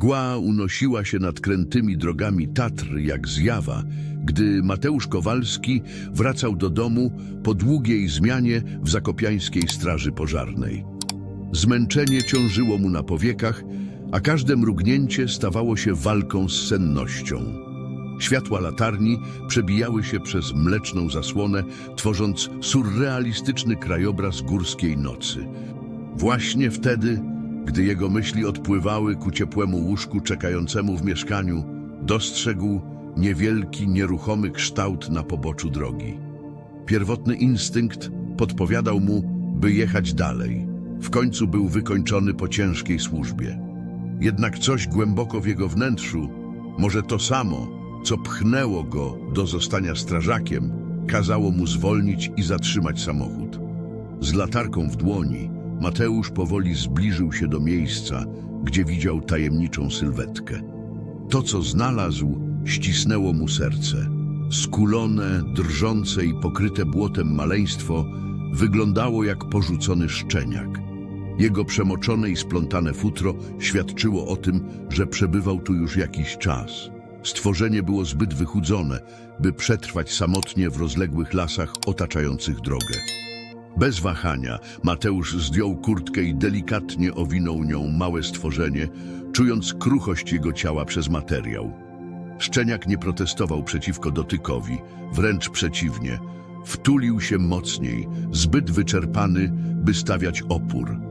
Mgła unosiła się nad krętymi drogami Tatr jak zjawa, gdy Mateusz Kowalski wracał do domu po długiej zmianie w zakopiańskiej straży pożarnej. Zmęczenie ciążyło mu na powiekach, a każde mrugnięcie stawało się walką z sennością. Światła latarni przebijały się przez mleczną zasłonę, tworząc surrealistyczny krajobraz górskiej nocy. Właśnie wtedy, gdy jego myśli odpływały ku ciepłemu łóżku czekającemu w mieszkaniu, dostrzegł niewielki, nieruchomy kształt na poboczu drogi. Pierwotny instynkt podpowiadał mu, by jechać dalej. W końcu był wykończony po ciężkiej służbie. Jednak coś głęboko w jego wnętrzu, może to samo, co pchnęło go do zostania strażakiem, kazało mu zwolnić i zatrzymać samochód. Z latarką w dłoni Mateusz powoli zbliżył się do miejsca, gdzie widział tajemniczą sylwetkę. To, co znalazł, ścisnęło mu serce. Skulone, drżące i pokryte błotem maleństwo wyglądało jak porzucony szczeniak. Jego przemoczone i splątane futro świadczyło o tym, że przebywał tu już jakiś czas. Stworzenie było zbyt wychudzone, by przetrwać samotnie w rozległych lasach otaczających drogę. Bez wahania Mateusz zdjął kurtkę i delikatnie owinął nią małe stworzenie, czując kruchość jego ciała przez materiał. Szczeniak nie protestował przeciwko dotykowi, wręcz przeciwnie. Wtulił się mocniej, zbyt wyczerpany, by stawiać opór.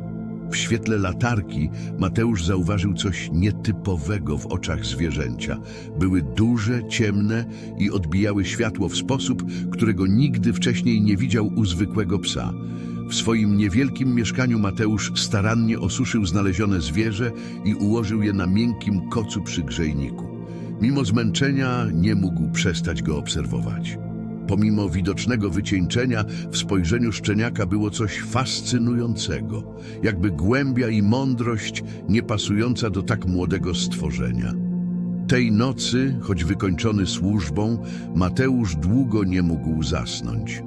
W świetle latarki Mateusz zauważył coś nietypowego w oczach zwierzęcia. Były duże, ciemne i odbijały światło w sposób, którego nigdy wcześniej nie widział u zwykłego psa. W swoim niewielkim mieszkaniu Mateusz starannie osuszył znalezione zwierzę i ułożył je na miękkim kocu przy grzejniku. Mimo zmęczenia nie mógł przestać go obserwować. Pomimo widocznego wycieńczenia, w spojrzeniu szczeniaka było coś fascynującego, jakby głębia i mądrość niepasująca do tak młodego stworzenia. Tej nocy, choć wykończony służbą, Mateusz długo nie mógł zasnąć.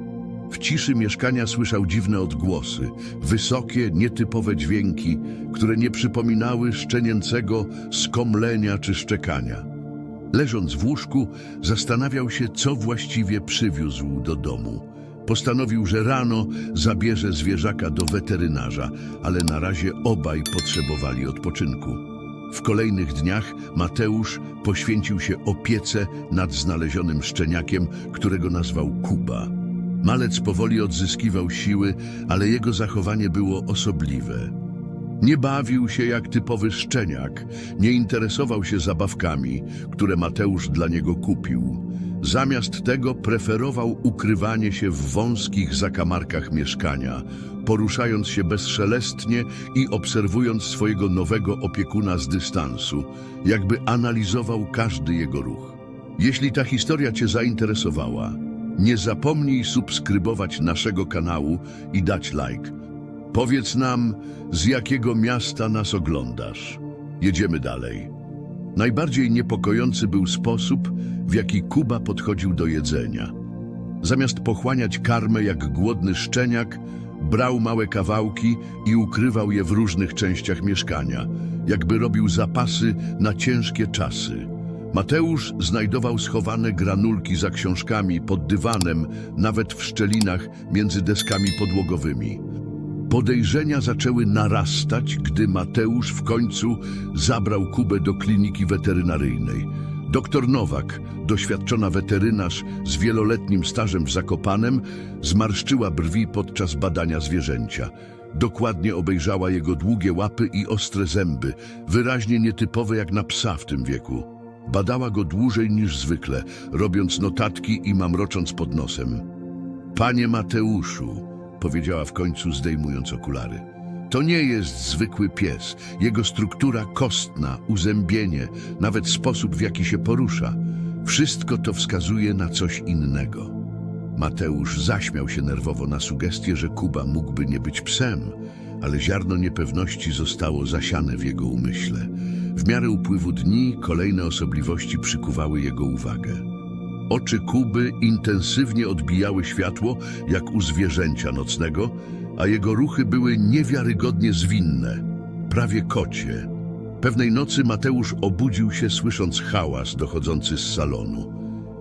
W ciszy mieszkania słyszał dziwne odgłosy, wysokie, nietypowe dźwięki, które nie przypominały szczenięcego skomlenia czy szczekania. Leżąc w łóżku, zastanawiał się, co właściwie przywiózł do domu. Postanowił, że rano zabierze zwierzaka do weterynarza, ale na razie obaj potrzebowali odpoczynku. W kolejnych dniach Mateusz poświęcił się opiece nad znalezionym szczeniakiem, którego nazwał Kuba. Malec powoli odzyskiwał siły, ale jego zachowanie było osobliwe. Nie bawił się jak typowy szczeniak, nie interesował się zabawkami, które Mateusz dla niego kupił. Zamiast tego preferował ukrywanie się w wąskich zakamarkach mieszkania, poruszając się bezszelestnie i obserwując swojego nowego opiekuna z dystansu, jakby analizował każdy jego ruch. Jeśli ta historia Cię zainteresowała, nie zapomnij subskrybować naszego kanału i dać like. Powiedz nam, z jakiego miasta nas oglądasz. Jedziemy dalej. Najbardziej niepokojący był sposób, w jaki Kuba podchodził do jedzenia. Zamiast pochłaniać karmę jak głodny szczeniak, brał małe kawałki i ukrywał je w różnych częściach mieszkania, jakby robił zapasy na ciężkie czasy. Mateusz znajdował schowane granulki za książkami pod dywanem, nawet w szczelinach między deskami podłogowymi. Podejrzenia zaczęły narastać, gdy Mateusz w końcu zabrał Kubę do kliniki weterynaryjnej. Doktor Nowak, doświadczona weterynarz z wieloletnim stażem w Zakopanem, zmarszczyła brwi podczas badania zwierzęcia. Dokładnie obejrzała jego długie łapy i ostre zęby, wyraźnie nietypowe jak na psa w tym wieku. Badała go dłużej niż zwykle, robiąc notatki i mamrocząc pod nosem. Panie Mateuszu, powiedziała w końcu zdejmując okulary. To nie jest zwykły pies. Jego struktura kostna, uzębienie, nawet sposób w jaki się porusza. Wszystko to wskazuje na coś innego. Mateusz zaśmiał się nerwowo na sugestię, że Kuba mógłby nie być psem, ale ziarno niepewności zostało zasiane w jego umyśle. W miarę upływu dni kolejne osobliwości przykuwały jego uwagę. Oczy Kuby intensywnie odbijały światło, jak u zwierzęcia nocnego, a jego ruchy były niewiarygodnie zwinne, prawie kocie. Pewnej nocy Mateusz obudził się słysząc hałas dochodzący z salonu.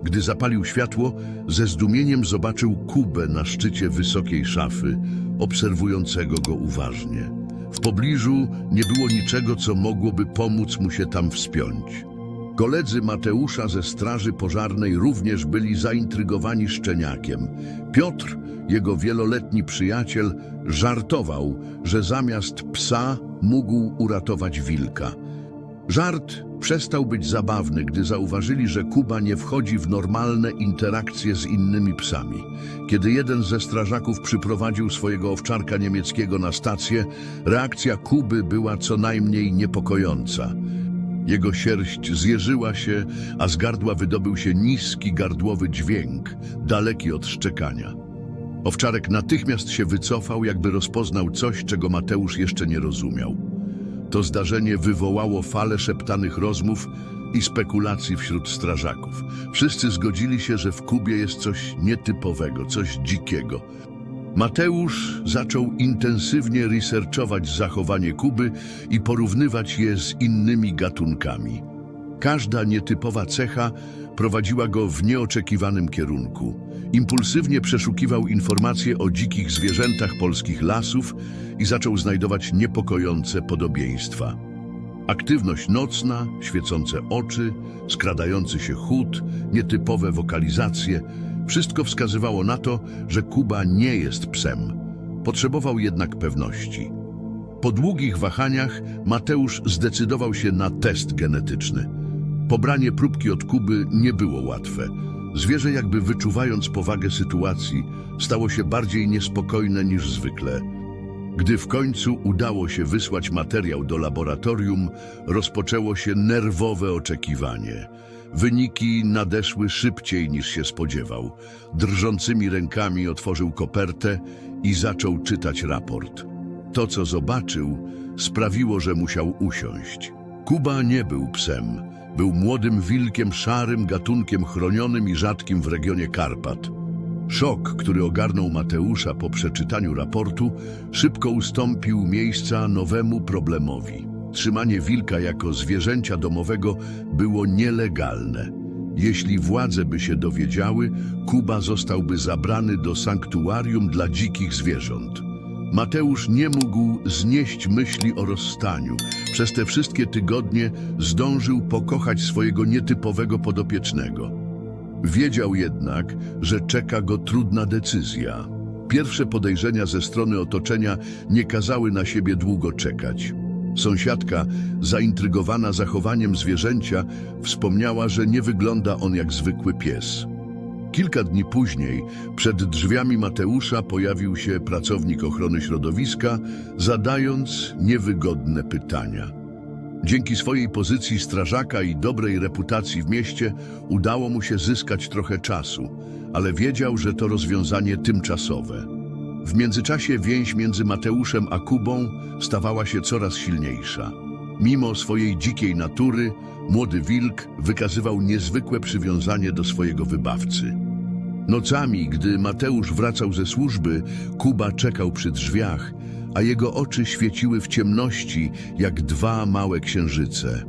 Gdy zapalił światło, ze zdumieniem zobaczył Kubę na szczycie wysokiej szafy, obserwującego go uważnie. W pobliżu nie było niczego, co mogłoby pomóc mu się tam wspiąć. Koledzy Mateusza ze Straży Pożarnej również byli zaintrygowani szczeniakiem. Piotr, jego wieloletni przyjaciel, żartował, że zamiast psa mógł uratować wilka. Żart przestał być zabawny, gdy zauważyli, że Kuba nie wchodzi w normalne interakcje z innymi psami. Kiedy jeden ze strażaków przyprowadził swojego owczarka niemieckiego na stację, reakcja Kuby była co najmniej niepokojąca. Jego sierść zjeżyła się, a z gardła wydobył się niski gardłowy dźwięk, daleki od szczekania. Owczarek natychmiast się wycofał, jakby rozpoznał coś, czego Mateusz jeszcze nie rozumiał. To zdarzenie wywołało falę szeptanych rozmów i spekulacji wśród strażaków. Wszyscy zgodzili się, że w Kubie jest coś nietypowego, coś dzikiego. Mateusz zaczął intensywnie researchować zachowanie Kuby i porównywać je z innymi gatunkami. Każda nietypowa cecha prowadziła go w nieoczekiwanym kierunku. Impulsywnie przeszukiwał informacje o dzikich zwierzętach polskich lasów i zaczął znajdować niepokojące podobieństwa. Aktywność nocna, świecące oczy, skradający się chód, nietypowe wokalizacje wszystko wskazywało na to, że Kuba nie jest psem. Potrzebował jednak pewności. Po długich wahaniach Mateusz zdecydował się na test genetyczny. Pobranie próbki od Kuby nie było łatwe. Zwierzę, jakby wyczuwając powagę sytuacji, stało się bardziej niespokojne niż zwykle. Gdy w końcu udało się wysłać materiał do laboratorium, rozpoczęło się nerwowe oczekiwanie. Wyniki nadeszły szybciej niż się spodziewał. Drżącymi rękami otworzył kopertę i zaczął czytać raport. To, co zobaczył, sprawiło, że musiał usiąść. Kuba nie był psem. Był młodym wilkiem szarym, gatunkiem chronionym i rzadkim w regionie Karpat. Szok, który ogarnął Mateusza po przeczytaniu raportu, szybko ustąpił miejsca nowemu problemowi. Trzymanie wilka jako zwierzęcia domowego było nielegalne. Jeśli władze by się dowiedziały, Kuba zostałby zabrany do sanktuarium dla dzikich zwierząt. Mateusz nie mógł znieść myśli o rozstaniu. Przez te wszystkie tygodnie zdążył pokochać swojego nietypowego podopiecznego. Wiedział jednak, że czeka go trudna decyzja. Pierwsze podejrzenia ze strony otoczenia nie kazały na siebie długo czekać. Sąsiadka, zaintrygowana zachowaniem zwierzęcia, wspomniała, że nie wygląda on jak zwykły pies. Kilka dni później przed drzwiami Mateusza pojawił się pracownik ochrony środowiska, zadając niewygodne pytania. Dzięki swojej pozycji strażaka i dobrej reputacji w mieście udało mu się zyskać trochę czasu, ale wiedział, że to rozwiązanie tymczasowe. W międzyczasie więź między Mateuszem a Kubą stawała się coraz silniejsza. Mimo swojej dzikiej natury, młody wilk wykazywał niezwykłe przywiązanie do swojego wybawcy. Nocami, gdy Mateusz wracał ze służby, Kuba czekał przy drzwiach, a jego oczy świeciły w ciemności jak dwa małe księżyce.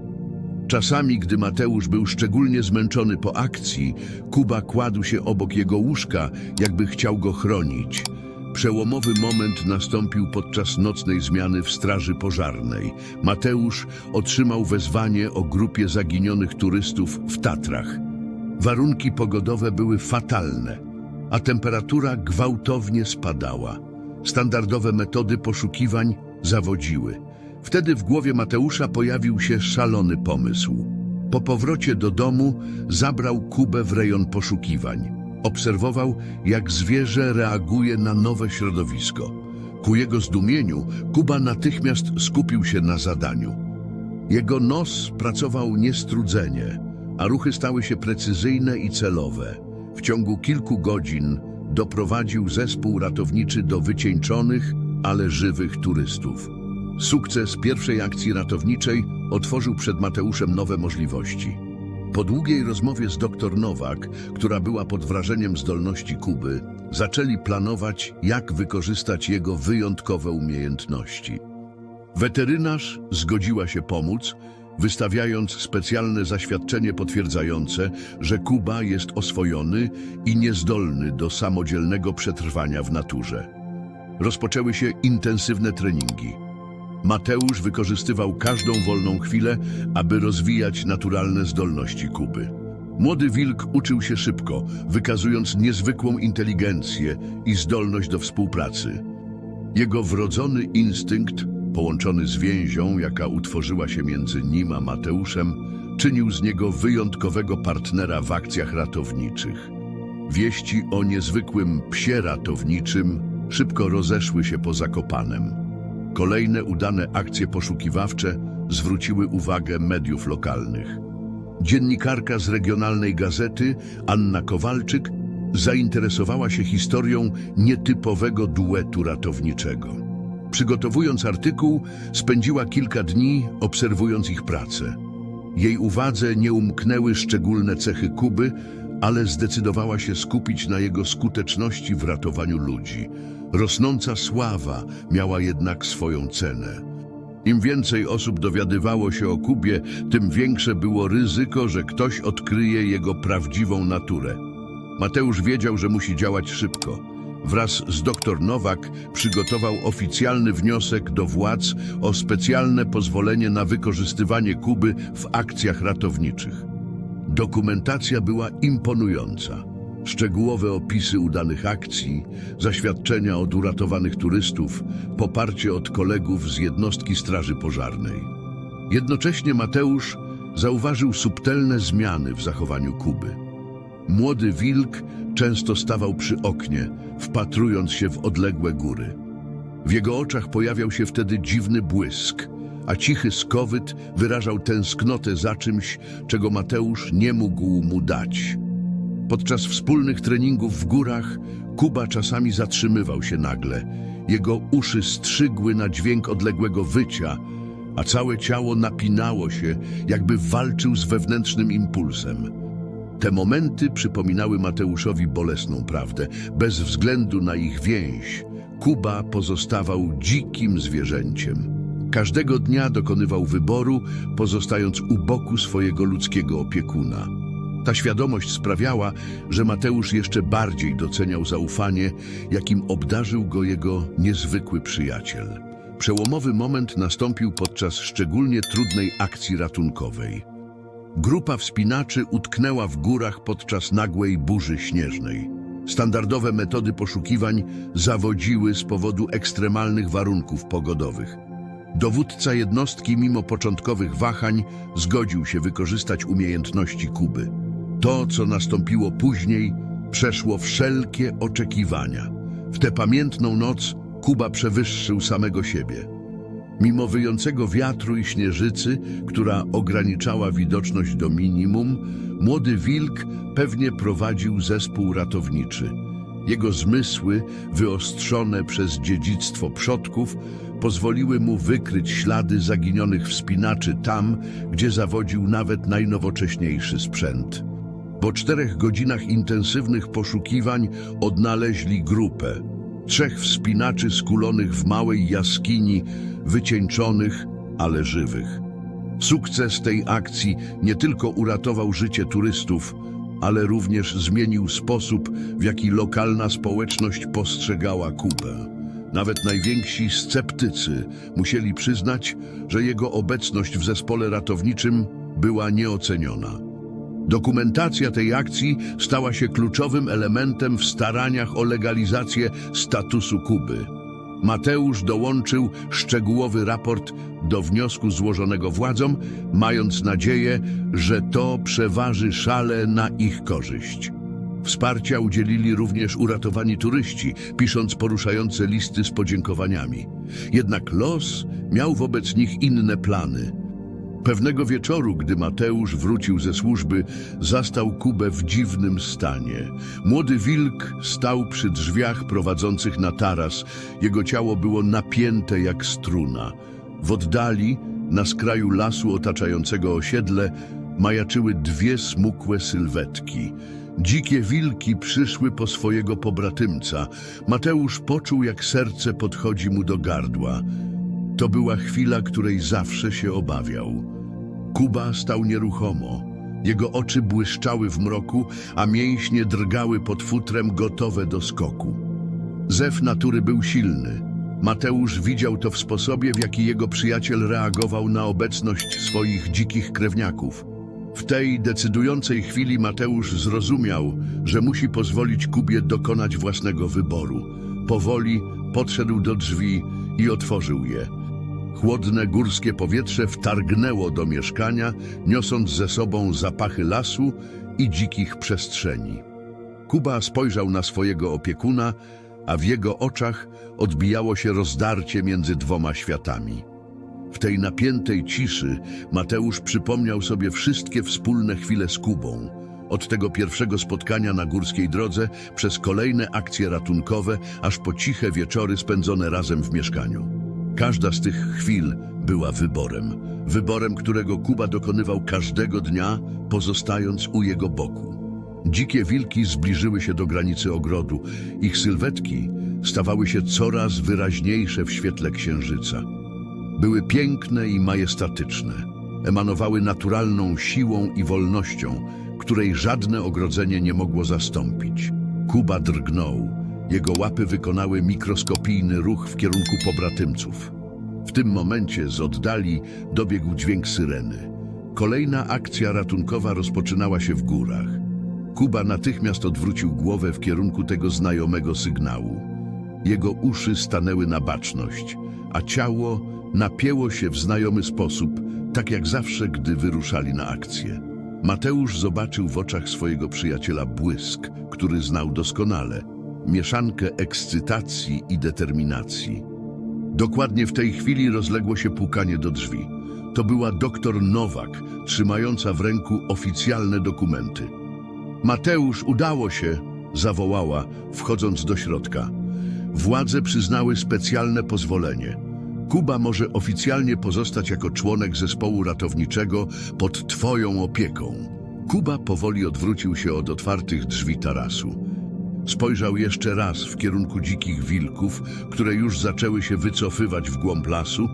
Czasami, gdy Mateusz był szczególnie zmęczony po akcji, Kuba kładł się obok jego łóżka, jakby chciał go chronić. Przełomowy moment nastąpił podczas nocnej zmiany w Straży Pożarnej. Mateusz otrzymał wezwanie o grupie zaginionych turystów w Tatrach. Warunki pogodowe były fatalne, a temperatura gwałtownie spadała. Standardowe metody poszukiwań zawodziły. Wtedy w głowie Mateusza pojawił się szalony pomysł. Po powrocie do domu zabrał Kubę w rejon poszukiwań. Obserwował, jak zwierzę reaguje na nowe środowisko. Ku jego zdumieniu Kuba natychmiast skupił się na zadaniu. Jego nos pracował niestrudzenie, a ruchy stały się precyzyjne i celowe. W ciągu kilku godzin doprowadził zespół ratowniczy do wycieńczonych, ale żywych turystów. Sukces pierwszej akcji ratowniczej otworzył przed Mateuszem nowe możliwości. Po długiej rozmowie z dr Nowak, która była pod wrażeniem zdolności Kuby, zaczęli planować, jak wykorzystać jego wyjątkowe umiejętności. Weterynarz zgodziła się pomóc, wystawiając specjalne zaświadczenie potwierdzające, że Kuba jest oswojony i niezdolny do samodzielnego przetrwania w naturze. Rozpoczęły się intensywne treningi. Mateusz wykorzystywał każdą wolną chwilę, aby rozwijać naturalne zdolności Kuby. Młody wilk uczył się szybko, wykazując niezwykłą inteligencję i zdolność do współpracy. Jego wrodzony instynkt, połączony z więzią, jaka utworzyła się między nim a Mateuszem, czynił z niego wyjątkowego partnera w akcjach ratowniczych. Wieści o niezwykłym psie ratowniczym szybko rozeszły się po Zakopanem. Kolejne udane akcje poszukiwawcze zwróciły uwagę mediów lokalnych. Dziennikarka z regionalnej gazety Anna Kowalczyk zainteresowała się historią nietypowego duetu ratowniczego. Przygotowując artykuł, spędziła kilka dni obserwując ich pracę. Jej uwadze nie umknęły szczególne cechy Kuby, ale zdecydowała się skupić na jego skuteczności w ratowaniu ludzi. Rosnąca sława miała jednak swoją cenę. Im więcej osób dowiadywało się o Kubie, tym większe było ryzyko, że ktoś odkryje jego prawdziwą naturę. Mateusz wiedział, że musi działać szybko. Wraz z dr Nowak przygotował oficjalny wniosek do władz o specjalne pozwolenie na wykorzystywanie Kuby w akcjach ratowniczych. Dokumentacja była imponująca. Szczegółowe opisy udanych akcji, zaświadczenia od uratowanych turystów, poparcie od kolegów z jednostki Straży Pożarnej. Jednocześnie Mateusz zauważył subtelne zmiany w zachowaniu Kuby. Młody wilk często stawał przy oknie, wpatrując się w odległe góry. W jego oczach pojawiał się wtedy dziwny błysk, a cichy skowyt wyrażał tęsknotę za czymś, czego Mateusz nie mógł mu dać. Podczas wspólnych treningów w górach Kuba czasami zatrzymywał się nagle. Jego uszy strzygły na dźwięk odległego wycia, a całe ciało napinało się, jakby walczył z wewnętrznym impulsem. Te momenty przypominały Mateuszowi bolesną prawdę. Bez względu na ich więź, Kuba pozostawał dzikim zwierzęciem. Każdego dnia dokonywał wyboru, pozostając u boku swojego ludzkiego opiekuna. Ta świadomość sprawiała, że Mateusz jeszcze bardziej doceniał zaufanie, jakim obdarzył go jego niezwykły przyjaciel. Przełomowy moment nastąpił podczas szczególnie trudnej akcji ratunkowej. Grupa wspinaczy utknęła w górach podczas nagłej burzy śnieżnej. Standardowe metody poszukiwań zawodziły z powodu ekstremalnych warunków pogodowych. Dowódca jednostki, mimo początkowych wahań, zgodził się wykorzystać umiejętności Kuby. To, co nastąpiło później, przeszło wszelkie oczekiwania. W tę pamiętną noc Kuba przewyższył samego siebie. Mimo wyjącego wiatru i śnieżycy, która ograniczała widoczność do minimum, młody wilk pewnie prowadził zespół ratowniczy. Jego zmysły, wyostrzone przez dziedzictwo przodków, pozwoliły mu wykryć ślady zaginionych wspinaczy tam, gdzie zawodził nawet najnowocześniejszy sprzęt. Po czterech godzinach intensywnych poszukiwań odnaleźli grupę. Trzech wspinaczy skulonych w małej jaskini, wycieńczonych, ale żywych. Sukces tej akcji nie tylko uratował życie turystów, ale również zmienił sposób, w jaki lokalna społeczność postrzegała Kubę. Nawet najwięksi sceptycy musieli przyznać, że jego obecność w zespole ratowniczym była nieoceniona. Dokumentacja tej akcji stała się kluczowym elementem w staraniach o legalizację statusu Kuby. Mateusz dołączył szczegółowy raport do wniosku złożonego władzom, mając nadzieję, że to przeważy szale na ich korzyść. Wsparcia udzielili również uratowani turyści, pisząc poruszające listy z podziękowaniami. Jednak los miał wobec nich inne plany. Pewnego wieczoru, gdy Mateusz wrócił ze służby, zastał Kubę w dziwnym stanie. Młody wilk stał przy drzwiach prowadzących na taras. Jego ciało było napięte jak struna. W oddali, na skraju lasu otaczającego osiedle, majaczyły dwie smukłe sylwetki. Dzikie wilki przyszły po swojego pobratymca. Mateusz poczuł, jak serce podchodzi mu do gardła. To była chwila, której zawsze się obawiał. Kuba stał nieruchomo. Jego oczy błyszczały w mroku, a mięśnie drgały pod futrem gotowe do skoku. Zew natury był silny. Mateusz widział to w sposobie, w jaki jego przyjaciel reagował na obecność swoich dzikich krewniaków. W tej decydującej chwili Mateusz zrozumiał, że musi pozwolić Kubie dokonać własnego wyboru. Powoli podszedł do drzwi i otworzył je. Chłodne górskie powietrze wtargnęło do mieszkania, niosąc ze sobą zapachy lasu i dzikich przestrzeni. Kuba spojrzał na swojego opiekuna, a w jego oczach odbijało się rozdarcie między dwoma światami. W tej napiętej ciszy Mateusz przypomniał sobie wszystkie wspólne chwile z Kubą. Od tego pierwszego spotkania na górskiej drodze, przez kolejne akcje ratunkowe, aż po ciche wieczory spędzone razem w mieszkaniu. Każda z tych chwil była wyborem. Wyborem, którego Kuba dokonywał każdego dnia, pozostając u jego boku. Dzikie wilki zbliżyły się do granicy ogrodu. Ich sylwetki stawały się coraz wyraźniejsze w świetle księżyca. Były piękne i majestatyczne. Emanowały naturalną siłą i wolnością, której żadne ogrodzenie nie mogło zastąpić. Kuba drgnął. Jego łapy wykonały mikroskopijny ruch w kierunku pobratymców. W tym momencie z oddali dobiegł dźwięk syreny. Kolejna akcja ratunkowa rozpoczynała się w górach. Kuba natychmiast odwrócił głowę w kierunku tego znajomego sygnału. Jego uszy stanęły na baczność, a ciało napięło się w znajomy sposób, tak jak zawsze, gdy wyruszali na akcję. Mateusz zobaczył w oczach swojego przyjaciela błysk, który znał doskonale, mieszankę ekscytacji i determinacji. Dokładnie w tej chwili rozległo się pukanie do drzwi. To była doktor Nowak, trzymająca w ręku oficjalne dokumenty. Mateusz, udało się, zawołała, wchodząc do środka. Władze przyznały specjalne pozwolenie. Kuba może oficjalnie pozostać jako członek zespołu ratowniczego pod Twoją opieką. Kuba powoli odwrócił się od otwartych drzwi tarasu. Spojrzał jeszcze raz w kierunku dzikich wilków, które już zaczęły się wycofywać w głąb lasu,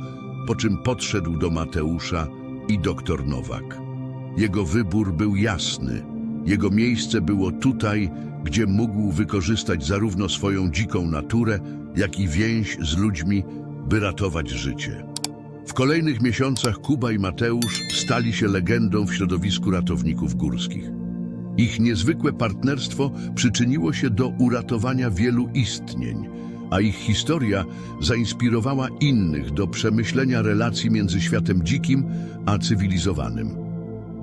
po czym podszedł do Mateusza i doktor Nowak. Jego wybór był jasny. Jego miejsce było tutaj, gdzie mógł wykorzystać zarówno swoją dziką naturę, jak i więź z ludźmi, by ratować życie. W kolejnych miesiącach Kuba i Mateusz stali się legendą w środowisku ratowników górskich. Ich niezwykłe partnerstwo przyczyniło się do uratowania wielu istnień, a ich historia zainspirowała innych do przemyślenia relacji między światem dzikim a cywilizowanym.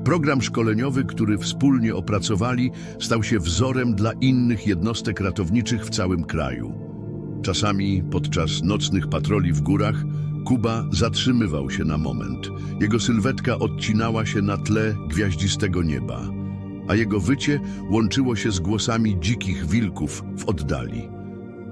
Program szkoleniowy, który wspólnie opracowali, stał się wzorem dla innych jednostek ratowniczych w całym kraju. Czasami podczas nocnych patroli w górach Kuba zatrzymywał się na moment. Jego sylwetka odcinała się na tle gwiaździstego nieba, a jego wycie łączyło się z głosami dzikich wilków w oddali.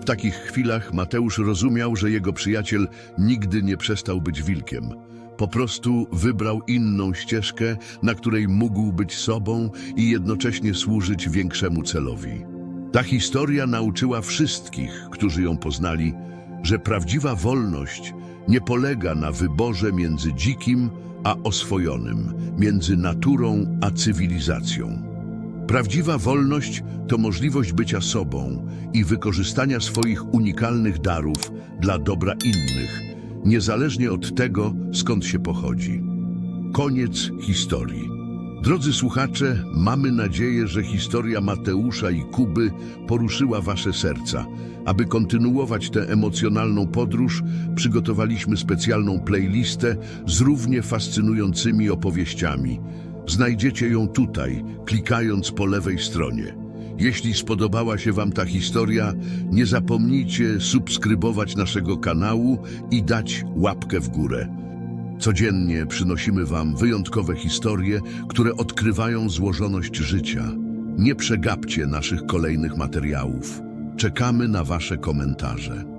W takich chwilach Mateusz rozumiał, że jego przyjaciel nigdy nie przestał być wilkiem. Po prostu wybrał inną ścieżkę, na której mógł być sobą i jednocześnie służyć większemu celowi. Ta historia nauczyła wszystkich, którzy ją poznali, że prawdziwa wolność nie polega na wyborze między dzikim a oswojonym, między naturą a cywilizacją. Prawdziwa wolność to możliwość bycia sobą i wykorzystania swoich unikalnych darów dla dobra innych, niezależnie od tego, skąd się pochodzi. Koniec historii. Drodzy słuchacze, mamy nadzieję, że historia Mateusza i Kuby poruszyła Wasze serca. Aby kontynuować tę emocjonalną podróż, przygotowaliśmy specjalną playlistę z równie fascynującymi opowieściami. Znajdziecie ją tutaj, klikając po lewej stronie. Jeśli spodobała się Wam ta historia, nie zapomnijcie subskrybować naszego kanału i dać łapkę w górę. Codziennie przynosimy Wam wyjątkowe historie, które odkrywają złożoność życia. Nie przegapcie naszych kolejnych materiałów. Czekamy na Wasze komentarze.